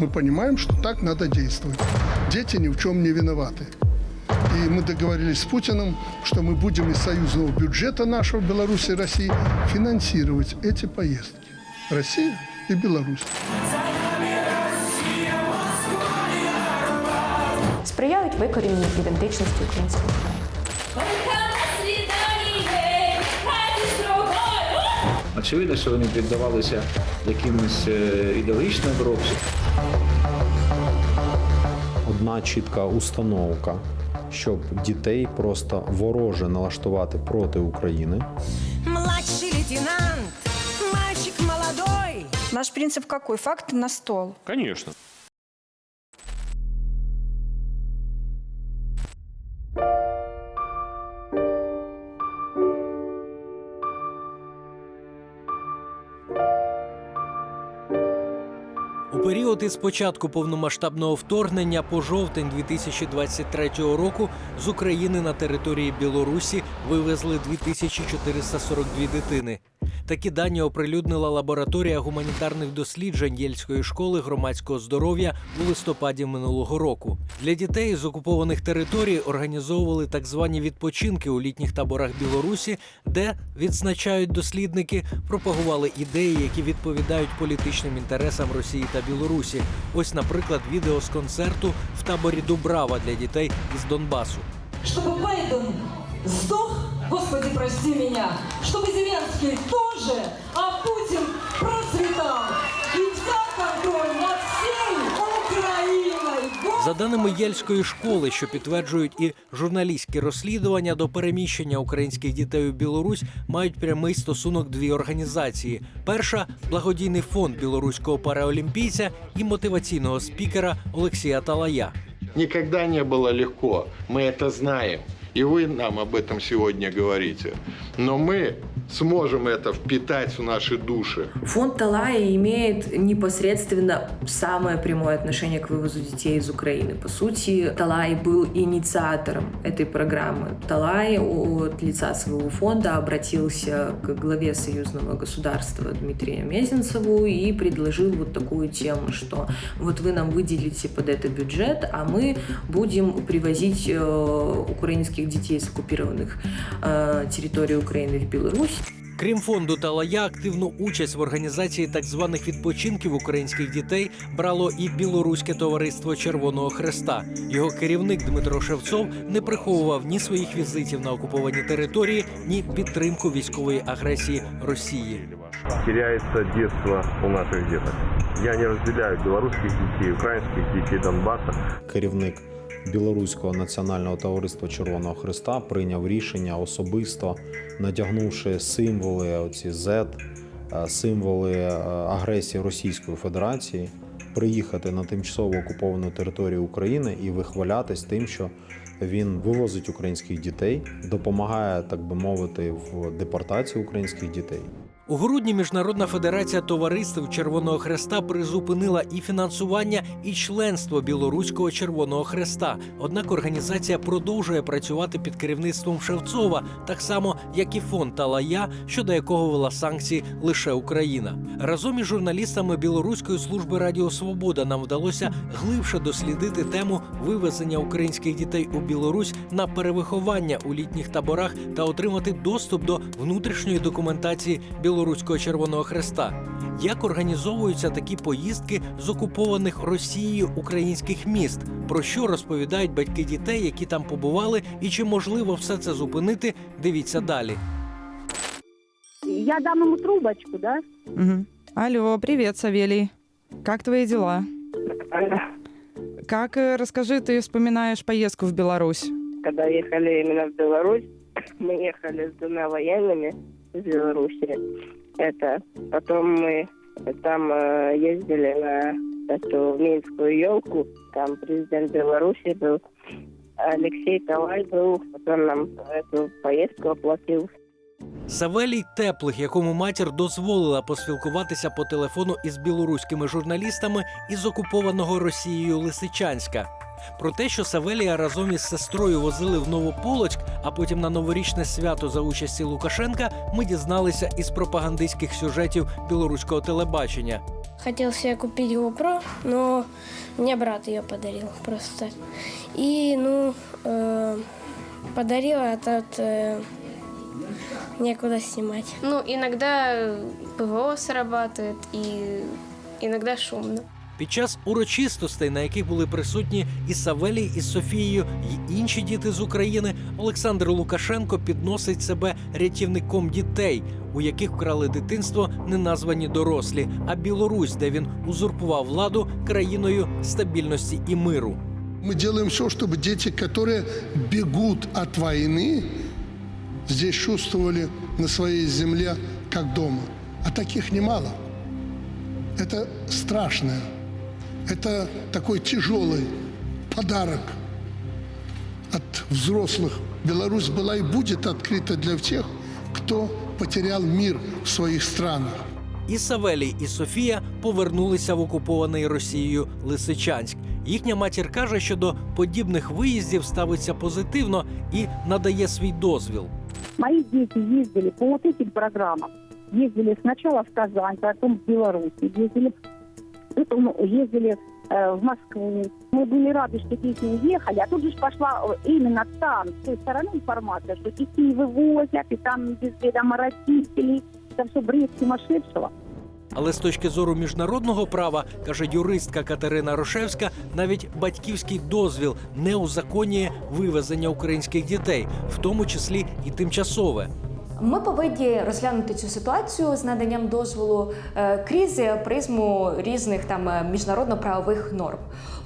Мы понимаем, что так надо действовать. Дети ни в чем не виноваты. И мы договорились с Путиным, что мы будем из союзного бюджета нашего Беларуси и России финансировать эти поездки. Россия и Беларусь. сприяють викоріненню ідентичності українського краю. Очевидно, що вони піддавалися якимось е, ідеологічним обробцям. одна чітка установка, щоб дітей просто вороже налаштувати проти України. Младший лейтенант, мальчик молодой. Наш принцип какой? Факт на стол. Конечно. Період початку повномасштабного вторгнення по жовтень 2023 року з України на території Білорусі вивезли 2442 дитини. Такі дані оприлюднила лабораторія гуманітарних досліджень Єльської школи громадського здоров'я у листопаді минулого року. Для дітей з окупованих територій організовували так звані відпочинки у літніх таборах Білорусі, де відзначають дослідники, пропагували ідеї, які відповідають політичним інтересам Росії та Білорусі. Ось, наприклад, відео з концерту в таборі Дубрава для дітей із Донбасу. чтобы Байден сдох, Господи, прости меня, чтобы Зеленский тоже, а Путин процветал и взял контроль над всей Украиной. За даними Єльської школи, що підтверджують і журналістські розслідування до переміщення українських дітей у Білорусь, мають прямий стосунок дві організації: перша благодійний фонд білоруського параолімпійця і мотиваційного спікера Олексія Талая. Никогда не было легко, мы это знаем. И вы нам об этом сегодня говорите. Но мы сможем это впитать в наши души. Фонд Талая имеет непосредственно самое прямое отношение к вывозу детей из Украины. По сути, Талай был инициатором этой программы. Талай от лица своего фонда обратился к главе союзного государства Дмитрию Мезенцеву и предложил вот такую тему, что вот вы нам выделите под это бюджет, а мы будем привозить э, украинских детей с оккупированных э, территорий Украины в Беларусь. Крім фонду Талая, активну участь в організації так званих відпочинків українських дітей брало і білоруське товариство Червоного Хреста. Його керівник Дмитро Шевцов не приховував ні своїх візитів на окуповані території, ні підтримку військової агресії Росії. Теряется детство у наших деток. Я не разделяю белорусских детей, украинских детей Донбасса. Керівник Білоруського національного товариства Червоного Христа прийняв рішення особисто, надягнувши символи оці Z, е, символи е, агресії Російської Федерації, приїхати на тимчасово окуповану територію України і вихвалятись тим, що він вивозить українських дітей, допомагає, так би мовити, в депортації українських дітей. У грудні Міжнародна федерація товариств Червоного Хреста призупинила і фінансування, і членство Білоруського Червоного Хреста. Однак організація продовжує працювати під керівництвом Шевцова, так само як і фонд Талая, щодо якого вела санкції лише Україна. Разом із журналістами Білоруської служби Радіо Свобода нам вдалося глибше дослідити тему вивезення українських дітей у Білорусь на перевиховання у літніх таборах та отримати доступ до внутрішньої документації Білоруського Червоного Хреста. Як організовуються такі поїздки з окупованих Росією українських міст? Про що розповідають батьки дітей, які там побували, і чи можливо все це зупинити? Дивіться далі. Я дам ему трубочку, да? Мгм. Алло, привет, Савелий. Как твои дела? Как, э, расскажи, ты вспоминаешь поездку в Беларусь? Когда ехали именно в Беларусь, мы ехали с двумя военными из Беларуси. Это потом мы там э, ездили на эту Минскую елку. Там президент Беларуси был. Алексей Талай был, он нам эту поездку оплатил. Савелій Теплих, якому матір дозволила поспілкуватися по телефону із білоруськими журналістами із окупованого Росією Лисичанська. Про те, що Савелія разом із сестрою возили в Новополоцьк, а потім на новорічне свято за участі Лукашенка, ми дізналися із пропагандистських сюжетів білоруського телебачення. хотел себе купить GoPro, но мне брат ее подарил просто. И, ну, э, подарил, а тут э, некуда снимать. Ну, иногда ПВО срабатывает, и иногда шумно. Під час урочистостей, на яких були присутні і Савелій із Софією, і інші діти з України, Олександр Лукашенко підносить себе рятівником дітей, у яких вкрали дитинство неназвані дорослі, а Білорусь, де він узурпував владу країною стабільності і миру. Мы делаем все, чтобы дети, которые бегут от войны, здесь чувствовали на своей земле как дома. А таких немало. Это страшное. Это такой тяжелый подарок от взрослых. Беларусь была и будет открыта для всех, кто потерял мир в своих странах. І Савелій, і Софія повернулися в окупований Росією Лисичанськ. Їхня матір каже, що до подібних виїздів ставиться позитивно і надає свій дозвіл. Мои дети ездили по вот этим программам. Ездили сначала в Казань, потом в Беларусь. Ездили, потом ездили э, в Москву. Мы были рады, что дети уехали, а тут же ж пошла э, именно там, с той стороны информация, что детей вывозят, и там без ведома родителей. Это все бред сумасшедшего. Але з точки зору міжнародного права, каже юристка Катерина Рошевська, навіть батьківський дозвіл не узаконює вивезення українських дітей, в тому числі і тимчасове. Ми повинні розглянути цю ситуацію з наданням дозволу е, крізь призму різних там е, міжнародно-правових норм.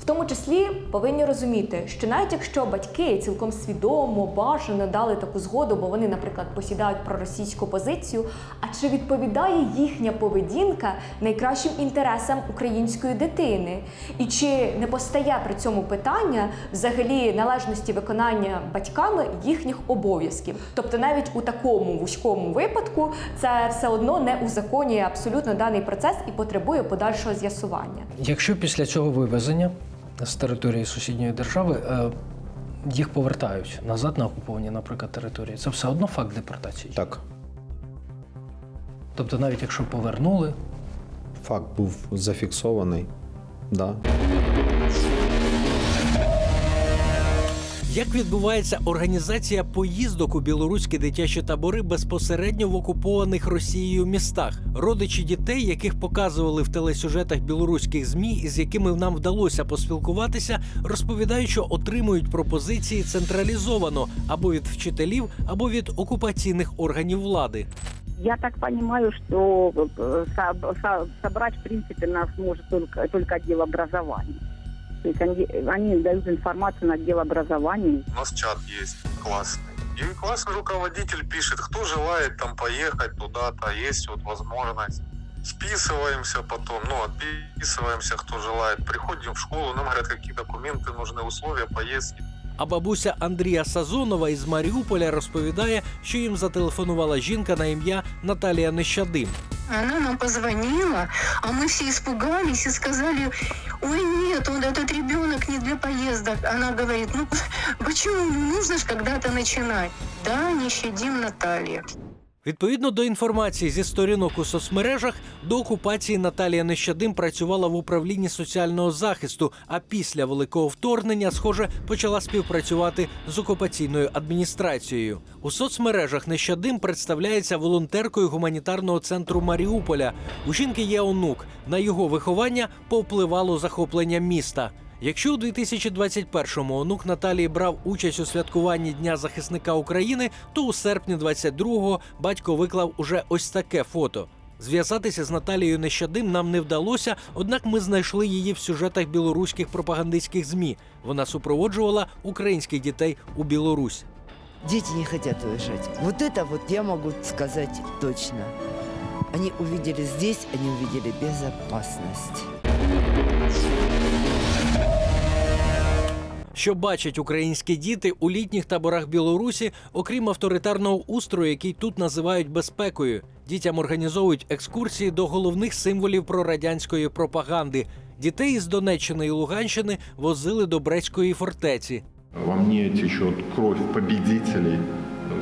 В тому числі повинні розуміти, що навіть якщо батьки цілком свідомо, бажано дали таку згоду, бо вони, наприклад, посідають проросійську позицію, а чи відповідає їхня поведінка найкращим інтересам української дитини? І чи не постає при цьому питання взагалі належності виконання батьками їхніх обов'язків? Тобто, навіть у такому вузькому випадку це все одно не узаконює абсолютно даний процес і потребує подальшого з'ясування. Якщо після цього вивезення з території сусідньої держави е, їх повертають назад на окуповані, наприклад, території, це все одно факт депортації. Так, Тобто, навіть якщо повернули, факт був зафіксований. Да. Як відбувається організація поїздок у білоруські дитячі табори безпосередньо в окупованих Росією містах? Родичі дітей, яких показували в телесюжетах білоруських змі, і з якими нам вдалося поспілкуватися, розповідають, що отримують пропозиції централізовано або від вчителів, або від окупаційних органів влади. Я так понимаю, что э, со- собрать, в принципе, нас может только, только отдел образования. То они, они дают информацию на отдел образования. У нас чат есть классный. И классный руководитель пишет, кто желает там поехать туда-то, есть вот возможность. Списываемся потом, ну, отписываемся, кто желает. Приходим в школу, нам говорят, какие документы нужны, условия поездки. А бабуся Андрія Сазонова із Маріуполя розповідає, що їм зателефонувала жінка на ім'я Наталія Нещадим. Она нам позвонила, а мы все испугались и сказали, ой, нет, он, этот ребенок не для поездок. Она говорит, ну почему, нужно же когда-то начинать. Да, не щадим. Відповідно до інформації зі сторінок у соцмережах, до окупації Наталія Нещадим працювала в управлінні соціального захисту, а після великого вторгнення, схоже, почала співпрацювати з окупаційною адміністрацією. У соцмережах Нещадим представляється волонтеркою гуманітарного центру Маріуполя. У жінки є онук. На його виховання повпливало захоплення міста. Якщо у 2021-му онук Наталії брав участь у святкуванні Дня захисника України, то у серпні 22-го батько виклав уже ось таке фото. Зв'язатися з Наталією Нещадим нам не вдалося, однак ми знайшли її в сюжетах білоруських пропагандистських змі. Вона супроводжувала українських дітей у Білорусь. Дети не хотят уезжать. Вот это вот я могу сказать точно. Они увидели здесь, они увидели безопасность. Що бачать українські діти у літніх таборах Білорусі, окрім авторитарного устрою, який тут називають безпекою. Дітям організовують екскурсії до головних символів прорадянської пропаганди. Дітей із Донеччини і Луганщини возили до Брестської фортеці. Во мне течет кровь победителей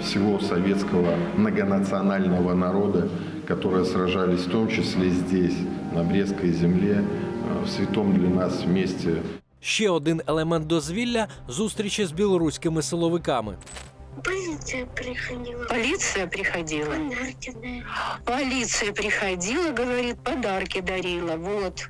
всего советского многонационального народа, которые сражались в том числе здесь, на Брестской земле, э, в святом для нас месте Ще один елемент дозвілля зустрічі з білоруськими силовиками. Полиция приходила. Полиция приходила? Подарки. Полиция приходила, говорит, подарки дарила. Вот.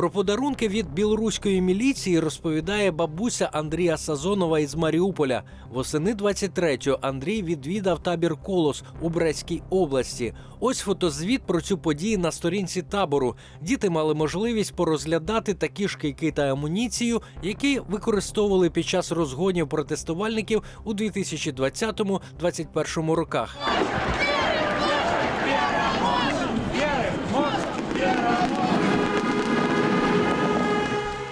Про подарунки від білоруської міліції розповідає бабуся Андрія Сазонова із Маріуполя. Восени 23-го Андрій відвідав табір Колос у Брестській області. Ось фотозвіт про цю подію на сторінці табору. Діти мали можливість порозглядати такі ж кийки та амуніцію, які використовували під час розгонів протестувальників у 2020-2021 роках.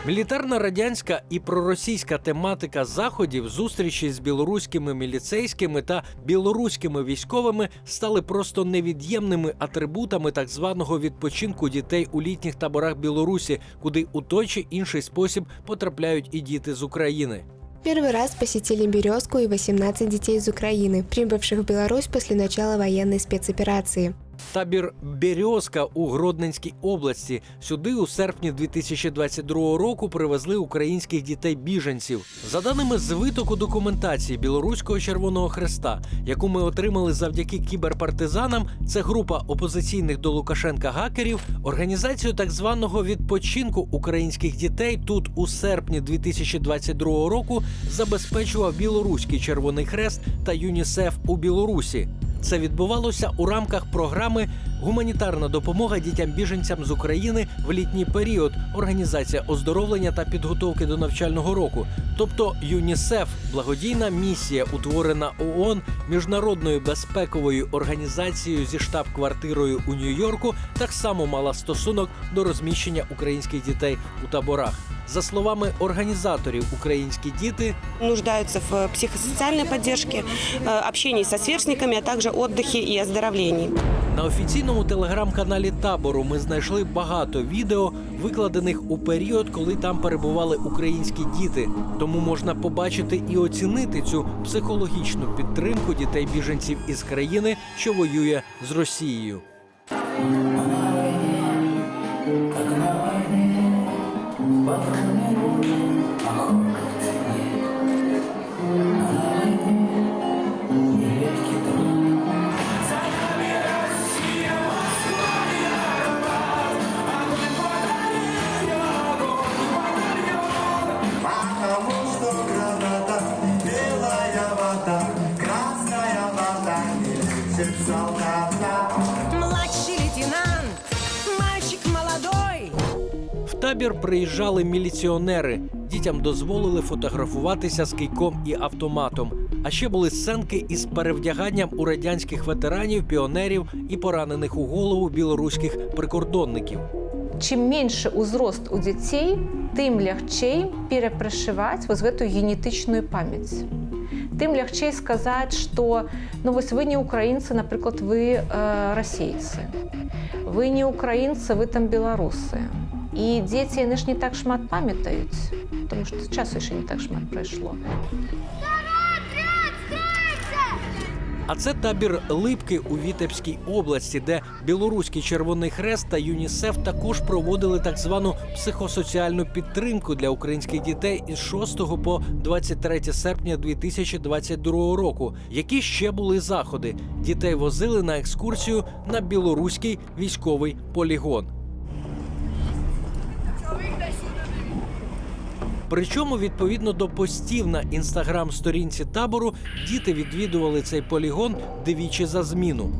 Мілітарна радянська і проросійська тематика заходів, зустрічі з білоруськими міліцейськими та білоруськими військовими стали просто невід'ємними атрибутами так званого відпочинку дітей у літніх таборах Білорусі, куди у той чи інший спосіб потрапляють і діти з України. Первый раз посетили «Березку» и 18 детей из Украины, прибывших в Беларусь после начала военной спецоперации. Табір Березка у Гродненській області. Сюди у серпні 2022 року привезли українських дітей-біженців. За даними з витоку документації Білоруського Червоного Хреста, яку ми отримали завдяки кіберпартизанам, це група опозиційних до Лукашенка гакерів. Організацію так званого відпочинку українських дітей тут у серпні 2022 року забезпечував Білоруський Червоний Хрест та ЮНІСЕФ у Білорусі. Це відбувалося у рамках програми Гуманітарна допомога дітям-біженцям з України в літній період, організація оздоровлення та підготовки до навчального року. Тобто ЮНІСЕФ, благодійна місія, утворена ООН міжнародною безпековою організацією зі штаб-квартирою у Нью-Йорку, так само мала стосунок до розміщення українських дітей у таборах. За словами організаторів, українські діти нуждаются в психосоциальной поддержке, э, общении со сверстниками, а также отдыхе и оздоровлении. На офіційному телеграм-каналі табору ми знайшли багато відео, викладених у період, коли там перебували українські діти. Тому можна побачити і оцінити цю психологічну підтримку дітей-біженців із країни, що воює з Росією. Младший табір приїжджали міліціонери. Дітям дозволили фотографуватися з кийком і автоматом. А ще були сценки із перевдяганням у радянських ветеранів, піонерів і поранених у голову білоруських прикордонників. Чим менше узрост у дітей, тим легче перепрошивати ось эту генетичну пам'ять. Тим легче сказати, що ну ось ви не українці, наприклад, ви е, російці. Ви не українці, ви там білоруси. І діти вони ж не так шмат пам'ятають, тому що часу ще не так шмат пройшло. А це табір Липки у Вітебській області, де Білоруський Червоний Хрест та ЮНІСЕФ також проводили так звану психосоціальну підтримку для українських дітей із 6 по 23 серпня 2022 року. Які ще були заходи? Дітей возили на екскурсію на білоруський військовий полігон. Причому, відповідно до постів на інстаграм-сторінці табору, діти відвідували цей полігон двічі за зміну.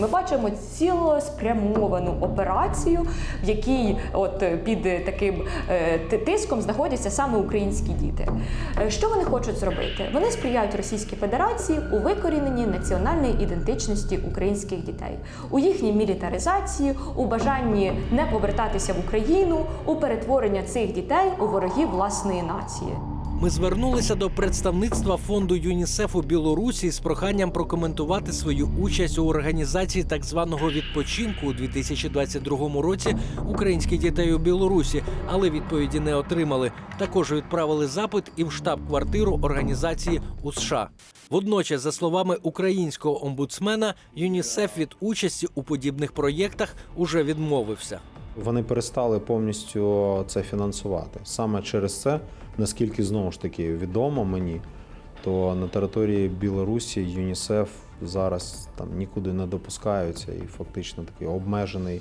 Ми бачимо цілеспрямовану операцію, в якій от під таким е, тиском знаходяться саме українські діти. Е, Що вони хочуть зробити? Вони сприяють Російській Федерації у викоріненні національної ідентичності українських дітей, у їхній мілітаризації, у бажанні не повертатися в Україну, у перетворення цих дітей у ворогів власної нації. Ми звернулися до представництва фонду ЮНІСЕФ у Білорусі з проханням прокоментувати свою участь у організації так званого відпочинку у 2022 році українських дітей у Білорусі, але відповіді не отримали. Також відправили запит і в штаб-квартиру організації у США. Водночас, за словами українського омбудсмена, ЮНІСЕФ від участі у подібних проєктах уже відмовився. Вони перестали повністю це фінансувати. Саме через це, наскільки знову ж таки відомо мені, то на території Білорусі ЮНІСЕФ зараз там нікуди не допускаються і фактично такий обмежений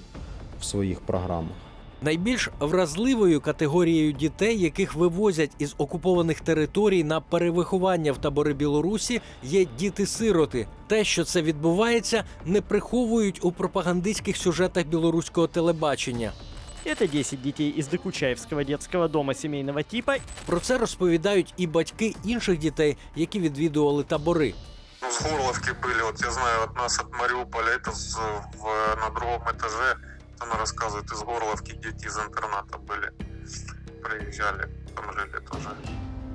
в своїх програмах. Найбільш вразливою категорією дітей, яких вивозять із окупованих територій на перевиховання в табори Білорусі, є діти-сироти. Те, що це відбувається, не приховують у пропагандистських сюжетах білоруського телебачення. Это 10 детей из Докучаевского детского дома семейного типа. Про це розповідають і батьки інших дітей, які відвідували табори. Ну, с Горловки были, вот я знаю, от нас, от Мариуполя, это с- в, на другом этаже, она рассказывает, из Горловки дети из интерната были. Приезжали, там жили тоже,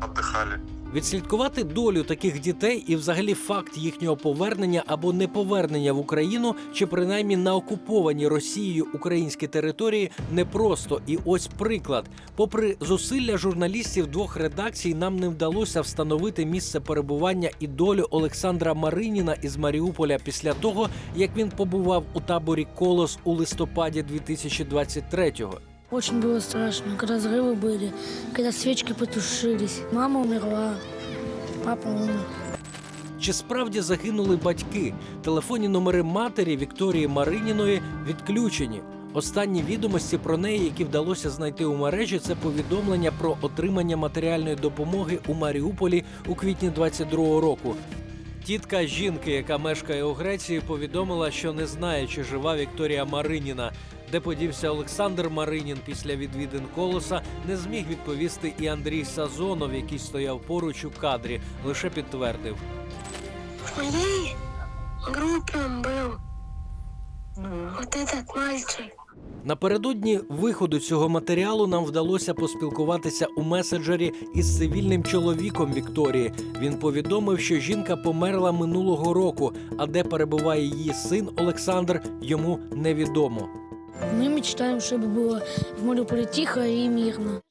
отдыхали. Відслідкувати долю таких дітей і, взагалі, факт їхнього повернення або неповернення в Україну, чи принаймні на окуповані Росією українські території, непросто. І ось приклад: попри зусилля журналістів двох редакцій, нам не вдалося встановити місце перебування і долю Олександра Мариніна із Маріуполя після того, як він побував у таборі Колос у листопаді 2023-го. Очень было страшно, когда взрывы были, когда свечки потушились. Мама умерла, папа умер. Чи справді загинули батьки? Телефонні номери матері Вікторії Мариніної відключені. Останні відомості про неї, які вдалося знайти у мережі, це повідомлення про отримання матеріальної допомоги у Маріуполі у квітні 22-го року. Тітка жінки, яка мешкає у Греції, повідомила, що не знає, чи жива Вікторія Мариніна. Де подівся Олександр Маринін після відвідин колоса, не зміг відповісти і Андрій Сазонов, який стояв поруч у кадрі, лише підтвердив. В моей группе он был вот этот мальчик. Напередодні виходу цього матеріалу нам вдалося поспілкуватися у меседжері із цивільним чоловіком Вікторії. Він повідомив, що жінка померла минулого року, а де перебуває її син Олександр, йому невідомо. Мы мечтаем, чтобы было в Мариуполе тихо и мирно.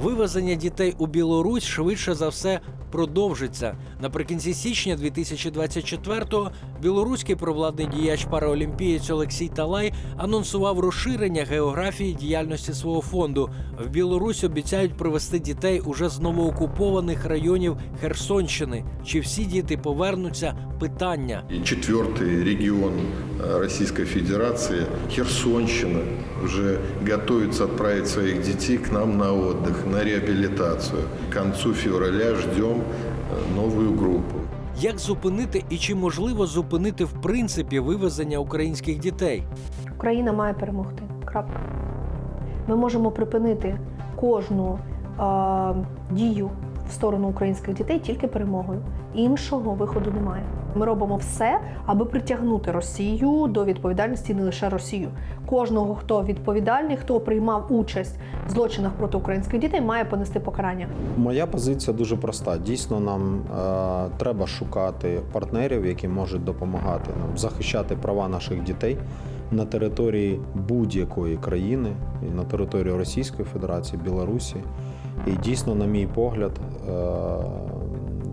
Вивезення дітей у Білорусь швидше за все продовжиться. Наприкінці січня 2024-го білоруський провладний діяч параолімпієць Олексій Талай анонсував розширення географії діяльності свого фонду. В Білорусь обіцяють привезти дітей уже з новоокупованих районів Херсонщини. Чи всі діти повернуться? Питання. И четвертый регион э, Российской Федерации, Херсонщина, уже готовится отправить своих детей к нам на отдых, на реабилитацию. К концу февраля ждем э, новую группу. Як зупинити і чи можливо зупинити в принципі вивезення українських дітей? Україна має перемогти. Крапка. Ми можемо припинити кожну е, дію в сторону українських дітей тільки перемогою. Іншого виходу немає. Ми робимо все, аби притягнути Росію до відповідальності не лише Росію. Кожного, хто відповідальний, хто приймав участь в злочинах проти українських дітей, має понести покарання. Моя позиція дуже проста. Дійсно, нам е, треба шукати партнерів, які можуть допомагати нам захищати права наших дітей на території будь-якої країни, і на території Російської Федерації, Білорусі. І дійсно, на мій погляд, е,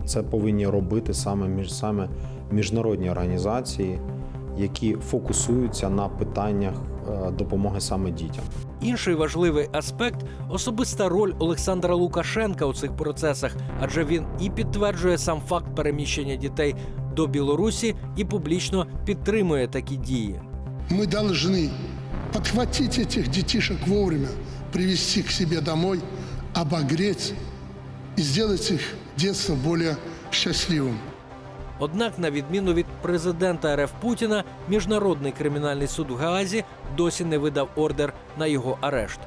це повинні робити саме між саме міжнародні організації, які фокусуються на питаннях е, допомоги саме дітям. Інший важливий аспект особиста роль Олександра Лукашенка у цих процесах, адже він і підтверджує сам факт переміщення дітей до Білорусі, і публічно підтримує такі дії. Мы должны подхватить этих детишек вовремя, привести к себе домой, обогреть и сделать их детство более счастливым. Однак, на відміну від президента РФ Путіна, міжнародний кримінальний суд в Гаазі досі не видав ордер на його арешт.